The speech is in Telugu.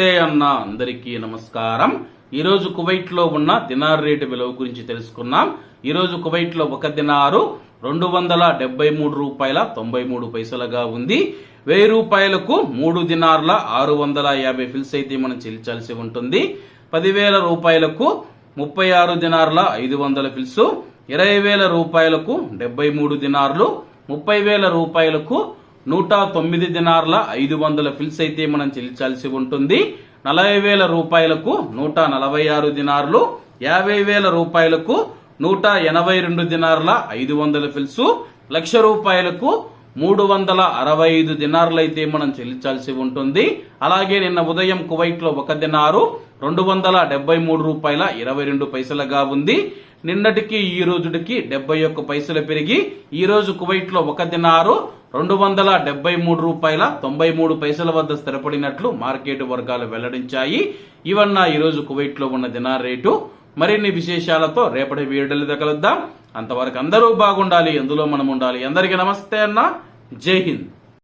నమస్తే అన్న అందరికీ నమస్కారం. ఈరోజు కువైట్లో ఉన్న దినార్ రేటు విలువ గురించి తెలుసుకున్నాం. ఈరోజు కువైట్లో ఒక దినారు రెండు వందల డెబ్బై మూడు రూపాయల తొంభై మూడు పైసలుగా ఉంది. వెయ్యి రూపాయలకు మూడు దినార్ల ఆరు వందల యాభై ఫిల్స్ అయితే మనం చెల్లించాల్సి ఉంటుంది. పదివేల రూపాయలకు ముప్పై ఆరు దినార్ల ఐదు వందల ఫిల్స్ ఇరవై వేల రూపాయలకు డెబ్బై మూడు దినార్లు ముప్పై వేల రూపాయలకు నూట తొమ్మిది దినార్ల ఐదు వందల ఫిల్స్ అయితే మనం చెల్లించాల్సి ఉంటుంది. నలభై వేల రూపాయలకు నూట నలభై ఆరు దినార్లు యాభై వేల రూపాయలకు నూట ఎనభై రెండు దినార్ల ఐదు వందల ఫిల్స్ లక్ష రూపాయలకు మూడు వందల అరవై ఐదు దినార్లు అయితే మనం చెల్లించాల్సి ఉంటుంది. అలాగే నిన్న ఉదయం కువైట్లో ఒక దినారు రెండు వందల డెబ్బై మూడు రూపాయల ఇరవై రెండు పైసలుగా ఉంది. నిన్నటికి ఈ రోజుటికి డెబ్బై ఒక్క పైసలు పెరిగి ఈ రోజు కువైట్లో ఒక దినారు రెండు వందల డెబ్బై మూడు రూపాయల తొంభై మూడు పైసల వద్ద స్థిరపడినట్లు మార్కెట్ వర్గాలు వెల్లడించాయి. ఇవన్న ఈ రోజు కువైట్లో ఉన్న దినార్ రేటు. మరిన్ని విశేషాలతో రేపటి వీడియోలు కలుద్దాం. అంతవరకు అందరూ బాగుండాలి ఎందులో మనం ఉండాలి. అందరికీ నమస్తే అన్న. జై హింద్.